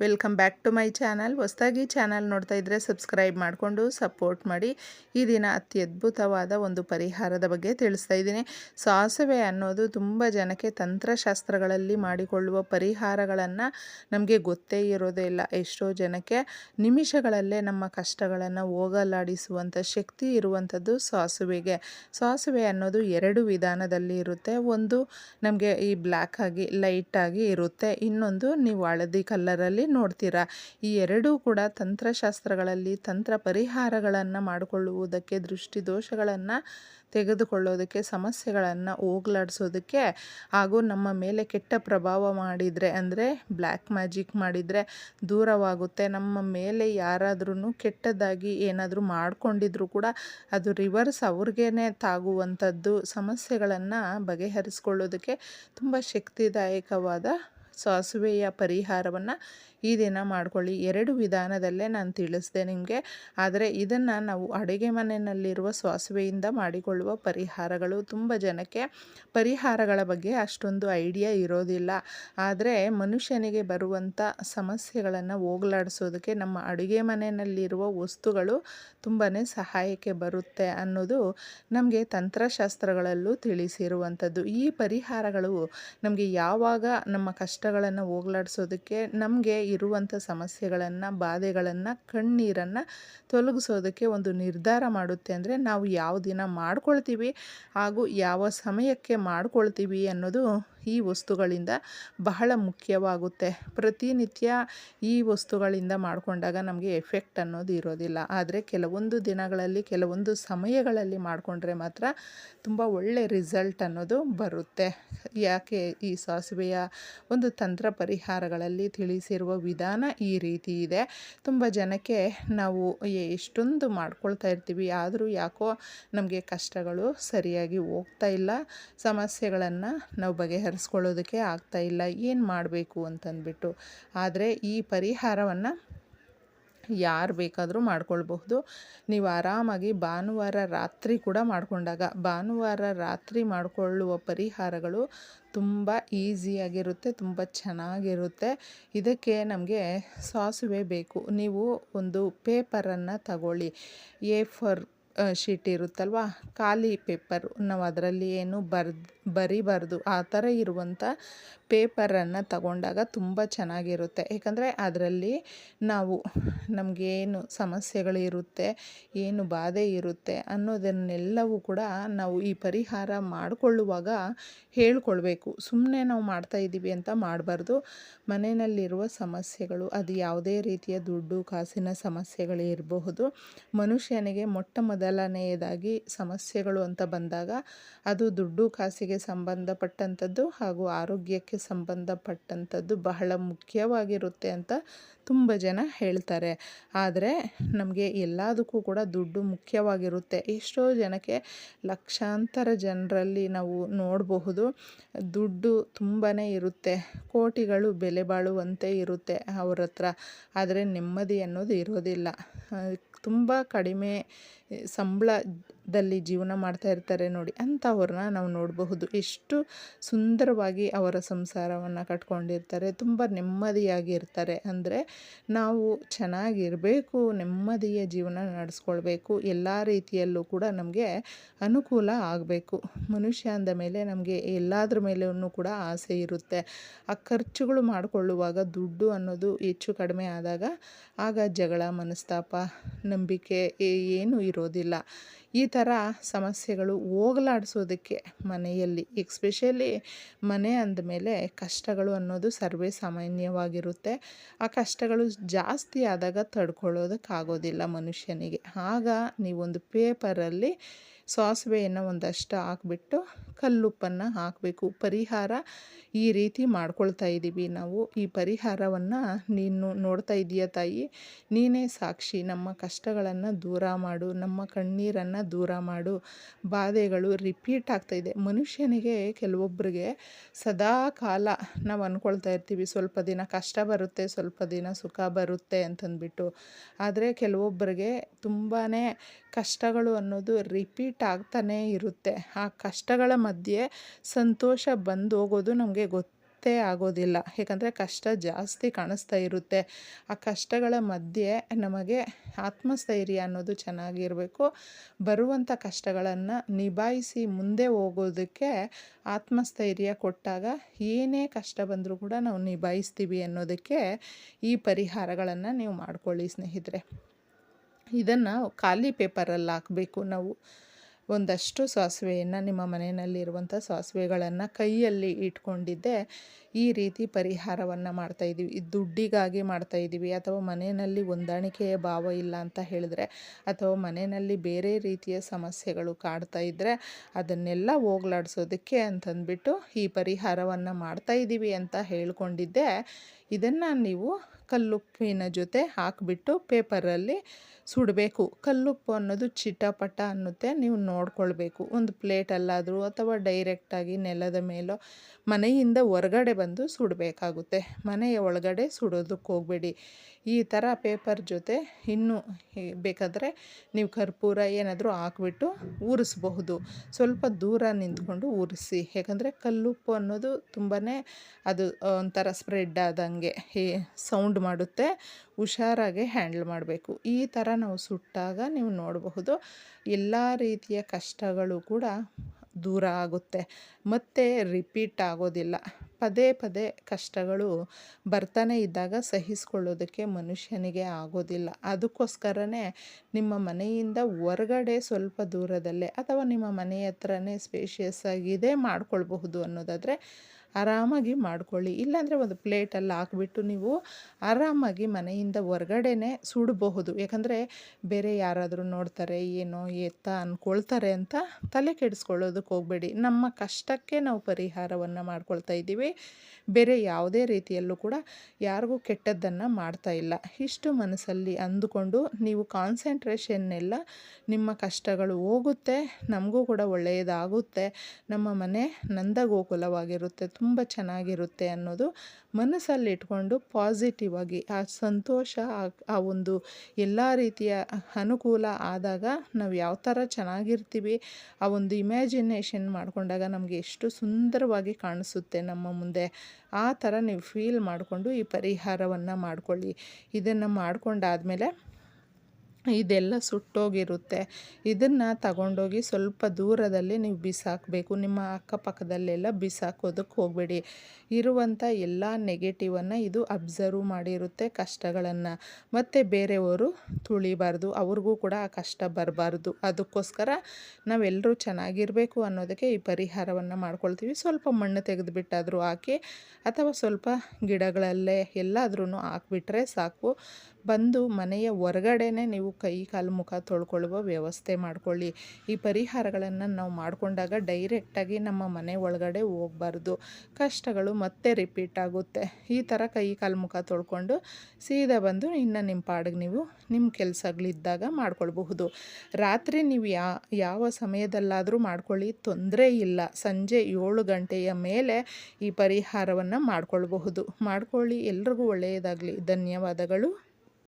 Welcome back to my channel. ಹೊಸದಾಗಿ channel ನೋಡ್ತಾ ಇದ್ದರೆ ಸಬ್ಸ್ಕ್ರೈಬ್ ಮಾಡಿಕೊಂಡು ಸಪೋರ್ಟ್ ಮಾಡಿ. ಈ ದಿನ ಅತಿ ಅದ್ಭುತವಾದ ಒಂದು ಪರಿಹಾರದ ಬಗ್ಗೆ ತಿಳಿಸ್ತಾ ಇದ್ದೀನಿ. ಸಾಸಿವೆ ಅನ್ನೋದು ತುಂಬ ಜನಕ್ಕೆ ತಂತ್ರಶಾಸ್ತ್ರಗಳಲ್ಲಿ ಮಾಡಿಕೊಳ್ಳುವ ಪರಿಹಾರಗಳನ್ನು ನಮಗೆ ಗೊತ್ತೇ ಇರೋದೇ ಇಲ್ಲ. ಎಷ್ಟೋ ಜನಕ್ಕೆ ನಿಮಿಷಗಳಲ್ಲೇ ನಮ್ಮ ಕಷ್ಟಗಳನ್ನು ಹೋಗಲಾಡಿಸುವಂಥ ಶಕ್ತಿ ಇರುವಂಥದ್ದು ಸಾಸುವೆಗೆ. ಸಾಸುವೆ ಅನ್ನೋದು ಎರಡು ವಿಧಾನದಲ್ಲಿ ಇರುತ್ತೆ. ಒಂದು ನಮಗೆ ಈ ಬ್ಲ್ಯಾಕ್ ಆಗಿ ಲೈಟಾಗಿ ಇರುತ್ತೆ. ಇನ್ನೊಂದು ನೀವು ಹಳದಿ ಕಲ್ಲರಲ್ಲಿ ನೋಡ್ತೀರಾ? ಈ ಎರಡೂ ಕೂಡ ತಂತ್ರಶಾಸ್ತ್ರಗಳಲ್ಲಿ ತಂತ್ರ ಪರಿಹಾರಗಳನ್ನು ಮಾಡಿಕೊಳ್ಳುವುದಕ್ಕೆ, ದೃಷ್ಟಿ ದೋಷಗಳನ್ನು ತೆಗೆದುಕೊಳ್ಳೋದಕ್ಕೆ, ಸಮಸ್ಯೆಗಳನ್ನು ಹೋಗ್ಲಾಡಿಸೋದಕ್ಕೆ ಹಾಗೂ ನಮ್ಮ ಮೇಲೆ ಕೆಟ್ಟ ಪ್ರಭಾವ ಮಾಡಿದರೆ, ಅಂದರೆ ಬ್ಲ್ಯಾಕ್ ಮ್ಯಾಜಿಕ್ ಮಾಡಿದರೆ ದೂರವಾಗುತ್ತೆ. ನಮ್ಮ ಮೇಲೆ ಯಾರಾದ್ರೂ ಕೆಟ್ಟದಾಗಿ ಏನಾದರೂ ಮಾಡಿಕೊಂಡಿದ್ರೂ ಕೂಡ ಅದು ರಿವರ್ಸ್ ಅವ್ರಿಗೇ ತಾಗುವಂಥದ್ದು. ಸಮಸ್ಯೆಗಳನ್ನು ಬಗೆಹರಿಸ್ಕೊಳ್ಳೋದಕ್ಕೆ ತುಂಬ ಶಕ್ತಿದಾಯಕವಾದ ಸಾಸುವೆಯ ಪರಿಹಾರವನ್ನು ಈ ದಿನ ಮಾಡ್ಕೊಳ್ಳಿ. ಎರಡು ವಿಧಾನದಲ್ಲೇ ನಾನು ತಿಳಿಸಿದೆ ನಿಮಗೆ. ಆದರೆ ಇದನ್ನು ನಾವು ಅಡುಗೆ ಮನೆಯಲ್ಲಿರುವ ಸಾಸಿವೆಯಿಂದ ಮಾಡಿಕೊಳ್ಳುವ ಪರಿಹಾರಗಳು ತುಂಬ ಜನಕ್ಕೆ ಪರಿಹಾರಗಳ ಬಗ್ಗೆ ಅಷ್ಟೊಂದು ಐಡಿಯಾ ಇರೋದಿಲ್ಲ. ಆದರೆ ಮನುಷ್ಯನಿಗೆ ಬರುವಂಥ ಸಮಸ್ಯೆಗಳನ್ನು ಹೋಗಲಾಡಿಸೋದಕ್ಕೆ ನಮ್ಮ ಅಡುಗೆ ಮನೆಯಲ್ಲಿರುವ ವಸ್ತುಗಳು ತುಂಬಾ ಸಹಾಯಕ್ಕೆ ಬರುತ್ತೆ ಅನ್ನೋದು ನಮಗೆ ತಂತ್ರಶಾಸ್ತ್ರಗಳಲ್ಲೂ ತಿಳಿಸಿರುವಂಥದ್ದು. ಈ ಪರಿಹಾರಗಳು ನಮಗೆ ಯಾವಾಗ ನಮ್ಮ ಕಷ್ಟಗಳನ್ನು ಹೋಗಲಾಡಿಸೋದಕ್ಕೆ ನಮಗೆ ಇರುವಂಥ ಸಮಸ್ಯೆಗಳನ್ನು, ಬಾಧೆಗಳನ್ನು, ಕಣ್ಣೀರನ್ನು ತೊಲಗಿಸೋದಕ್ಕೆ ಒಂದು ನಿರ್ಧಾರ ಮಾಡುತ್ತೆ ಅಂದರೆ ನಾವು ಯಾವ ದಿನ ಮಾಡ್ಕೊಳ್ತೀವಿ ಹಾಗೂ ಯಾವ ಸಮಯಕ್ಕೆ ಮಾಡ್ಕೊಳ್ತೀವಿ ಅನ್ನೋದು ಈ ವಸ್ತುಗಳಿಂದ ಬಹಳ ಮುಖ್ಯವಾಗುತ್ತೆ. ಪ್ರತಿನಿತ್ಯ ಈ ವಸ್ತುಗಳಿಂದ ಮಾಡಿಕೊಂಡಾಗ ನಮಗೆ ಎಫೆಕ್ಟ್ ಅನ್ನೋದು ಇರೋದಿಲ್ಲ. ಆದರೆ ಕೆಲವೊಂದು ದಿನಗಳಲ್ಲಿ, ಕೆಲವೊಂದು ಸಮಯಗಳಲ್ಲಿ ಮಾಡಿಕೊಂಡ್ರೆ ಮಾತ್ರ ತುಂಬ ಒಳ್ಳೆ ರಿಸಲ್ಟ್ ಅನ್ನೋದು ಬರುತ್ತೆ. ಯಾಕೆ ಈ ಸಾಸಿವೆಯ ಒಂದು ತಂತ್ರ ಪರಿಹಾರಗಳಲ್ಲಿ ತಿಳಿಸಿರುವ ವಿಧಾನ ಈ ರೀತಿ ಇದೆ. ತುಂಬ ಜನಕ್ಕೆ ನಾವು ಎಷ್ಟೊಂದು ಮಾಡ್ಕೊಳ್ತಾ ಇರ್ತೀವಿ, ಆದರೂ ಯಾಕೋ ನಮಗೆ ಕಷ್ಟಗಳು ಸರಿಯಾಗಿ ಹೋಗ್ತಾ ಇಲ್ಲ. ಸಮಸ್ಯೆಗಳನ್ನು ನಾವು ಬಗೆಹರಿಸ್ಕೊಳ್ಳೋದಕ್ಕೆ ಆಗ್ತಾ ಇಲ್ಲ. ಏನು ಮಾಡಬೇಕು ಅಂತಂದ್ಬಿಟ್ಟು. ಆದರೆ ಈ ಪರಿಹಾರವನ್ನು ಯಾರು ಬೇಕಾದರೂ ಮಾಡ್ಕೊಳ್ಬಹುದು. ನೀವು ಆರಾಮಾಗಿ ಭಾನುವಾರ ರಾತ್ರಿ ಕೂಡ ಮಾಡಿಕೊಂಡಾಗ. ಭಾನುವಾರ ರಾತ್ರಿ ಮಾಡಿಕೊಳ್ಳುವ ಪರಿಹಾರಗಳು ತುಂಬ ಈಸಿಯಾಗಿರುತ್ತೆ, ತುಂಬ ಚೆನ್ನಾಗಿರುತ್ತೆ. ಇದಕ್ಕೆ ನಮಗೆ ಸಾಸುವೆ ಬೇಕು. ನೀವು ಒಂದು ಪೇಪರನ್ನು ತಗೊಳ್ಳಿ. ಎ ಫರ್ ಶೀಟ್ ಇರುತ್ತಲ್ವ? ಖಾಲಿ ಪೇಪರ್ ನಾವು ಅದರಲ್ಲಿ ಏನು ಬರ್ದು, ಬರಿಬಾರ್ದು. ಆ ಥರ ಇರುವಂಥ ಪೇಪರನ್ನು ತಗೊಂಡಾಗ ತುಂಬ ಚೆನ್ನಾಗಿರುತ್ತೆ. ಏಕೆಂದರೆ ಅದರಲ್ಲಿ ನಾವು ನಮಗೇನು ಸಮಸ್ಯೆಗಳಿರುತ್ತೆ, ಏನು ಬಾಧೆ ಇರುತ್ತೆ ಅನ್ನೋದನ್ನೆಲ್ಲವೂ ಕೂಡ ನಾವು ಈ ಪರಿಹಾರ ಮಾಡಿಕೊಳ್ಳುವಾಗ ಹೇಳ್ಕೊಳ್ಬೇಕು. ಸುಮ್ಮನೆ ನಾವು ಮಾಡ್ತಾ ಇದ್ದೀವಿ ಅಂತ ಮಾಡಬಾರ್ದು. ಮನೆಯಲ್ಲಿರುವ ಸಮಸ್ಯೆಗಳು, ಅದು ಯಾವುದೇ ರೀತಿಯ ದುಡ್ಡು, ಕಾಸಿನ ಸಮಸ್ಯೆಗಳೇ ಇರಬಹುದು. ಮನುಷ್ಯನಿಗೆ ಮೊಟ್ಟ ಮೊದಲನೆಯದಾಗಿ ಸಮಸ್ಯೆಗಳು ಅಂತ ಬಂದಾಗ ಅದು ದುಡ್ಡು ಕಾಸಿಗೆ ಸಂಬಂಧಪಟ್ಟಂಥದ್ದು ಹಾಗೂ ಆರೋಗ್ಯಕ್ಕೆ ಸಂಬಂಧಪಟ್ಟಂಥದ್ದು ಬಹಳ ಮುಖ್ಯವಾಗಿರುತ್ತೆ ಅಂತ ತುಂಬ ಜನ ಹೇಳ್ತಾರೆ. ಆದರೆ ನಮಗೆ ಎಲ್ಲದಕ್ಕೂ ಕೂಡ ದುಡ್ಡು ಮುಖ್ಯವಾಗಿರುತ್ತೆ. ಎಷ್ಟೋ ಜನಕ್ಕೆ ಲಕ್ಷಾಂತರ ಜನರಲ್ಲಿ ನಾವು ನೋಡಬಹುದು, ದುಡ್ಡು ತುಂಬಾ ಇರುತ್ತೆ. ಕೋಟಿಗಳು ಬೆಲೆ ಬಾಳುವಂತೆ ಇರುತ್ತೆ ಅವ್ರ ಹತ್ರ. ಆದರೆ ನೆಮ್ಮದಿ ಅನ್ನೋದು ಇರೋದಿಲ್ಲ. ತುಂಬ ಕಡಿಮೆ ಸಂಬಳದಲ್ಲಿ ಜೀವನ ಮಾಡ್ತಾ ಇರ್ತಾರೆ ನೋಡಿ ಅಂಥವ್ರನ್ನ ನಾವು ನೋಡಬಹುದು. ಎಷ್ಟು ಸುಂದರವಾಗಿ ಅವರ ಸಂಸಾರವನ್ನು ಕಟ್ಕೊಂಡಿರ್ತಾರೆ, ತುಂಬ ನೆಮ್ಮದಿಯಾಗಿ ಇರ್ತಾರೆ. ಅಂದರೆ ನಾವು ಚೆನ್ನಾಗಿರಬೇಕು, ನೆಮ್ಮದಿಯ ಜೀವನ ನಡೆಸ್ಕೊಳ್ಬೇಕು, ಎಲ್ಲ ರೀತಿಯಲ್ಲೂ ಕೂಡ ನಮಗೆ ಅನುಕೂಲ ಆಗಬೇಕು. ಮನುಷ್ಯ ಅಂದ ಮೇಲೆ ನಮಗೆ ಎಲ್ಲದರ ಮೇಲೂ ಕೂಡ ಆಸೆ ಇರುತ್ತೆ. ಆ ಖರ್ಚುಗಳು ಮಾಡಿಕೊಳ್ಳುವಾಗ ದುಡ್ಡು ಅನ್ನೋದು ಹೆಚ್ಚು ಕಡಿಮೆ ಆದಾಗ ಆಗ ಜಗಳ, ಮನಸ್ತಾಪ, ನಂಬಿಕೆ ಏನೂ ಇರೋದಿಲ್ಲ. ಈ ಥರ ಸಮಸ್ಯೆಗಳು ಹೋಗಲಾಡಿಸೋದಕ್ಕೆ ಮನೆಯಲ್ಲಿ ಎಕ್ಸ್ಪೆಷಲಿ ಮನೆ ಅಂದಮೇಲೆ ಕಷ್ಟಗಳು ಅನ್ನೋದು ಸರ್ವೇ ಸಾಮಾನ್ಯವಾಗಿರುತ್ತೆ. ಆ ಕಷ್ಟಗಳು ಜಾಸ್ತಿ ಆದಾಗ ತಡ್ಕೊಳ್ಳೋದಕ್ಕಾಗೋದಿಲ್ಲ ಮನುಷ್ಯನಿಗೆ. ಆಗ ನೀವೊಂದು ಪೇಪರಲ್ಲಿ ಸಾಸಿವೆಯನ್ನು ಒಂದಷ್ಟು ಹಾಕ್ಬಿಟ್ಟು ಕಲ್ಲುಪ್ಪನ್ನು ಹಾಕಬೇಕು. ಪರಿಹಾರ ಈ ರೀತಿ ಮಾಡ್ಕೊಳ್ತಾ ಇದ್ದೀವಿ ನಾವು. ಈ ಪರಿಹಾರವನ್ನು ನೀನು ನೋಡ್ತಾ ಇದೀಯ ತಾಯಿ. ನೀನೇ ಸಾಕ್ಷಿ. ನಮ್ಮ ಕಷ್ಟಗಳನ್ನು ದೂರ ಮಾಡು. ನಮ್ಮ ಕಣ್ಣೀರನ್ನು ದೂರ ಮಾಡು. ಬಾಧೆಗಳು ರಿಪೀಟ್ ಆಗ್ತಾಯಿದೆ ಮನುಷ್ಯನಿಗೆ ಕೆಲವೊಬ್ಬರಿಗೆ ಸದಾ ಕಾಲ ನಾವು ಅಂದ್ಕೊಳ್ತಾ ಇರ್ತೀವಿ. ಸ್ವಲ್ಪ ದಿನ ಕಷ್ಟ ಬರುತ್ತೆ, ಸ್ವಲ್ಪ ದಿನ ಸುಖ ಬರುತ್ತೆ ಅಂತಂದ್ಬಿಟ್ಟು. ಆದರೆ ಕೆಲವೊಬ್ಬರಿಗೆ ತುಂಬಾ ಕಷ್ಟಗಳು ಅನ್ನೋದು ರಿಪೀಟ್ ಆಗ್ತಾನೇ ಇರುತ್ತೆ. ಆ ಕಷ್ಟಗಳ ಮಧ್ಯೆ ಸಂತೋಷ ಬಂದು ಹೋಗೋದು ನಮಗೆ ಗೊತ್ತೇ ಆಗೋದಿಲ್ಲ. ಏಕೆಂದರೆ ಕಷ್ಟ ಜಾಸ್ತಿ ಕಾಣಿಸ್ತಾ ಇರುತ್ತೆ. ಆ ಕಷ್ಟಗಳ ಮಧ್ಯೆ ನಮಗೆ ಆತ್ಮಸ್ಥೈರ್ಯ ಅನ್ನೋದು ಚೆನ್ನಾಗಿರಬೇಕು. ಬರುವಂಥ ಕಷ್ಟಗಳನ್ನು ನಿಭಾಯಿಸಿ ಮುಂದೆ ಹೋಗೋದಕ್ಕೆ ಆತ್ಮಸ್ಥೈರ್ಯ ಕೊಟ್ಟಾಗ ಏನೇ ಕಷ್ಟ ಬಂದರೂ ಕೂಡ ನಾವು ನಿಭಾಯಿಸ್ತೀವಿ ಅನ್ನೋದಕ್ಕೆ ಈ ಪರಿಹಾರಗಳನ್ನು ನೀವು ಮಾಡ್ಕೊಳ್ಳಿ ಸ್ನೇಹಿತರೆ. ಇದನ್ನು ಖಾಲಿ ಪೇಪರಲ್ಲಿ ಹಾಕಬೇಕು ನಾವು. ಒಂದಷ್ಟು ಸಾಸಿವೆಯನ್ನು ನಿಮ್ಮ ಮನೆಯಲ್ಲಿರುವಂಥ ಸಾಸಿವೆಗಳನ್ನು ಕೈಯಲ್ಲಿ ಇಟ್ಕೊಂಡಿದ್ದೆ. ಈ ರೀತಿ ಪರಿಹಾರವನ್ನು ಮಾಡ್ತಾಯಿದ್ದೀವಿ ದುಡ್ಡಿಗಾಗಿ ಮಾಡ್ತಾಯಿದ್ದೀವಿ ಅಥವಾ ಮನೆಯಲ್ಲಿ ಹೊಂದಾಣಿಕೆಯ ಭಾವ ಇಲ್ಲ ಅಂತ ಹೇಳಿದ್ರೆ, ಅಥವಾ ಮನೆಯಲ್ಲಿ ಬೇರೆ ರೀತಿಯ ಸಮಸ್ಯೆಗಳು ಕಾಡ್ತಾ ಇದ್ದರೆ ಅದನ್ನೆಲ್ಲ ಹೋಗ್ಲಾಡ್ಸೋದಕ್ಕೆ ಅಂತಂದ್ಬಿಟ್ಟು ಈ ಪರಿಹಾರವನ್ನು ಮಾಡ್ತಾಯಿದ್ದೀವಿ ಅಂತ ಹೇಳ್ಕೊಂಡಿದ್ದೆ. ಇದನ್ನು ನೀವು ಕಲ್ಲುಪ್ಪಿನ ಜೊತೆ ಹಾಕಿಬಿಟ್ಟು ಪೇಪರಲ್ಲಿ ಸುಡಬೇಕು. ಕಲ್ಲುಪ್ಪು ಅನ್ನೋದು ಚಿಟಪಟ ಅನ್ನುತ್ತೆ, ನೀವು ನೋಡ್ಕೊಳ್ಬೇಕು. ಒಂದು ಪ್ಲೇಟಲ್ಲಾದರೂ ಅಥವಾ ಡೈರೆಕ್ಟಾಗಿ ನೆಲದ ಮೇಲೋ ಮನೆಯಿಂದ ಹೊರಗಡೆ ಬಂದು ಸುಡಬೇಕಾಗುತ್ತೆ. ಮನೆಯ ಒಳಗಡೆ ಸುಡೋದಕ್ಕೆ ಹೋಗಬೇಡಿ. ಈ ಥರ ಪೇಪರ್ ಜೊತೆ ಇನ್ನೂ ಬೇಕಾದರೆ ನೀವು ಕರ್ಪೂರ ಏನಾದರೂ ಹಾಕ್ಬಿಟ್ಟು ಊರಿಸ್ಬಹುದು. ಸ್ವಲ್ಪ ದೂರ ನಿಂತ್ಕೊಂಡು ಊರಿಸಿ. ಯಾಕಂದರೆ ಕಲ್ಲುಪ್ಪು ಅನ್ನೋದು ತುಂಬಾ ಅದು ಒಂಥರ ಸ್ಪ್ರೆಡ್ ಆದಂಗೆ ಸೌಂಡ್ ಮಾಡುತ್ತೆ, ಹುಷಾರಾಗೆ ಹ್ಯಾಂಡ್ಲ್ ಮಾಡಬೇಕು. ಈ ಥರ ನಾವು ಸುಟ್ಟಾಗ ನೀವು ನೋಡಬಹುದು. ಎಲ್ಲ ರೀತಿಯ ಕಷ್ಟಗಳು ಕೂಡ ದೂರ ಆಗುತ್ತೆ. ಮತ್ತೆ ರಿಪೀಟ್ ಆಗೋದಿಲ್ಲ. ಪದೇ ಪದೇ ಕಷ್ಟಗಳು ಬರ್ತಾನೆ ಇದ್ದಾಗ ಸಹಿಸ್ಕೊಳ್ಳೋದಕ್ಕೆ ಮನುಷ್ಯನಿಗೆ ಆಗೋದಿಲ್ಲ. ಅದಕ್ಕೋಸ್ಕರನೇ ನಿಮ್ಮ ಮನೆಯಿಂದ ಹೊರಗಡೆ ಸ್ವಲ್ಪ ದೂರದಲ್ಲೇ ಅಥವಾ ನಿಮ್ಮ ಮನೆ ಹತ್ರನೇ ಸ್ಪೇಷಿಯಸ್ ಆಗಿದೆ ಮಾಡ್ಕೊಳ್ಬಹುದು ಅನ್ನೋದಾದರೆ ಆರಾಮಾಗಿ ಮಾಡ್ಕೊಳ್ಳಿ. ಇಲ್ಲಾಂದರೆ ಒಂದು ಪ್ಲೇಟಲ್ಲಿ ಹಾಕ್ಬಿಟ್ಟು ನೀವು ಆರಾಮಾಗಿ ಮನೆಯಿಂದ ಹೊರಗಡೆನೆ ಸುಡಬಹುದು. ಯಾಕಂದರೆ ಬೇರೆ ಯಾರಾದರೂ ನೋಡ್ತಾರೆ, ಏನೋ ಎತ್ತ ಅಂದ್ಕೊಳ್ತಾರೆ ಅಂತ ತಲೆ ಕೆಡಿಸ್ಕೊಳ್ಳೋದಕ್ಕೆ ಹೋಗಬೇಡಿ. ನಮ್ಮ ಕಷ್ಟಕ್ಕೆ ನಾವು ಪರಿಹಾರವನ್ನು ಮಾಡ್ಕೊಳ್ತಾ ಇದ್ದೀವಿ. ಬೇರೆ ಯಾವುದೇ ರೀತಿಯಲ್ಲೂ ಕೂಡ ಯಾರಿಗೂ ಕೆಟ್ಟದ್ದನ್ನು ಮಾಡ್ತಾ ಇಲ್ಲ. ಇಷ್ಟು ಮನಸ್ಸಲ್ಲಿ ಅಂದುಕೊಂಡು ನೀವು ಕಾನ್ಸಂಟ್ರೇಷನ್ನೆಲ್ಲ ನಿಮ್ಮ ಕಷ್ಟಗಳು ಹೋಗುತ್ತೆ, ನಮಗೂ ಕೂಡ ಒಳ್ಳೆಯದಾಗುತ್ತೆ, ನಮ್ಮ ಮನೆ ನಂದಗೋಕುಲವಾಗಿರುತ್ತೆ. ತುಂಬ ಚೆನ್ನಾಗಿರುತ್ತೆ ಅನ್ನೋದು ಮನಸ್ಸಲ್ಲಿ ಇಟ್ಕೊಂಡು ಪಾಸಿಟಿವ್ ಆಗಿ, ಆ ಸಂತೋಷ, ಆ ಒಂದು ಎಲ್ಲ ರೀತಿಯ ಅನುಕೂಲ ಆದಾಗ ನಾವು ಯಾವ ಥರ ಚೆನ್ನಾಗಿರ್ತೀವಿ, ಆ ಒಂದು ಇಮ್ಯಾಜಿನೇಷನ್ ಮಾಡಿಕೊಂಡಾಗ ನಮಗೆ ಎಷ್ಟು ಸುಂದರವಾಗಿ ಕಾಣಿಸುತ್ತೆ ನಮ್ಮ ಮುಂದೆ. ಆ ಥರ ನೀವು ಫೀಲ್ ಮಾಡಿಕೊಂಡು ಈ ಪರಿಹಾರವನ್ನು ಮಾಡಿಕೊಳ್ಳಿ. ಇದನ್ನು ಮಾಡ್ಕೊಂಡಾದಮೇಲೆ ಇದೆಲ್ಲ ಸುಟ್ಟೋಗಿರುತ್ತೆ. ಇದನ್ನು ತಗೊಂಡೋಗಿ ಸ್ವಲ್ಪ ದೂರದಲ್ಲಿ ನೀವು ಬಿಸಾಕಬೇಕು. ನಿಮ್ಮ ಅಕ್ಕಪಕ್ಕದಲ್ಲೆಲ್ಲ ಬಿಸಾಕೋದಕ್ಕೆ ಹೋಗಬೇಡಿ. ಇರುವಂಥ ಎಲ್ಲ ನೆಗೆಟಿವನ್ನು ಇದು ಅಬ್ಸರ್ವ್ ಮಾಡಿರುತ್ತೆ ಕಷ್ಟಗಳನ್ನು. ಮತ್ತು ಬೇರೆಯವರು ತುಳಿಬಾರ್ದು. ಅವ್ರಿಗೂ ಕೂಡ ಆ ಕಷ್ಟ ಬರಬಾರ್ದು. ಅದಕ್ಕೋಸ್ಕರ ನಾವೆಲ್ಲರೂ ಚೆನ್ನಾಗಿರಬೇಕು ಅನ್ನೋದಕ್ಕೆ ಈ ಪರಿಹಾರವನ್ನು ಮಾಡ್ಕೊಳ್ತೀವಿ. ಸ್ವಲ್ಪ ಮಣ್ಣು ತೆಗೆದುಬಿಟ್ಟಾದರೂ ಹಾಕಿ ಅಥವಾ ಸ್ವಲ್ಪ ಗಿಡಗಳಲ್ಲೇ ಎಲ್ಲಾದ್ರೂ ಹಾಕ್ಬಿಟ್ರೆ ಸಾಕು. ಬಂದು ಮನೆಯ ಹೊರಗಡೆನೇ ನೀವು ಕೈ ಕಾಲು ಮುಖ ತೊಳ್ಕೊಳ್ಳುವ ವ್ಯವಸ್ಥೆ ಮಾಡಿಕೊಳ್ಳಿ. ಈ ಪರಿಹಾರಗಳನ್ನು ನಾವು ಮಾಡಿಕೊಂಡಾಗ ಡೈರೆಕ್ಟಾಗಿ ನಮ್ಮ ಮನೆ ಒಳಗಡೆ ಹೋಗಬಾರ್ದು. ಕಷ್ಟಗಳು ಮತ್ತೆ ರಿಪೀಟ್ ಆಗುತ್ತೆ. ಈ ಥರ ಕೈ ಕಾಲು ಮುಖ ತೊಳ್ಕೊಂಡು ಸೀದಾ ಬಂದು ಇನ್ನು ನಿಮ್ಮ ಪಾಡಿಗೆ ನೀವು ನಿಮ್ಮ ಕೆಲಸಗಳಿದ್ದಾಗ ಮಾಡ್ಕೊಳ್ಬಹುದು. ರಾತ್ರಿ ನೀವು ಯಾವ ಸಮಯದಲ್ಲಾದರೂ ಮಾಡ್ಕೊಳ್ಳಿ. ತೊಂದರೆ ಇಲ್ಲ. ಸಂಜೆ ಏಳು ಗಂಟೆಯ ಮೇಲೆ ಈ ಪರಿಹಾರವನ್ನು ಮಾಡಿಕೊಳ್ಬಹುದು. ಮಾಡ್ಕೊಳ್ಳಿ. ಎಲ್ರಿಗೂ ಒಳ್ಳೆಯದಾಗಲಿ. ಧನ್ಯವಾದಗಳು.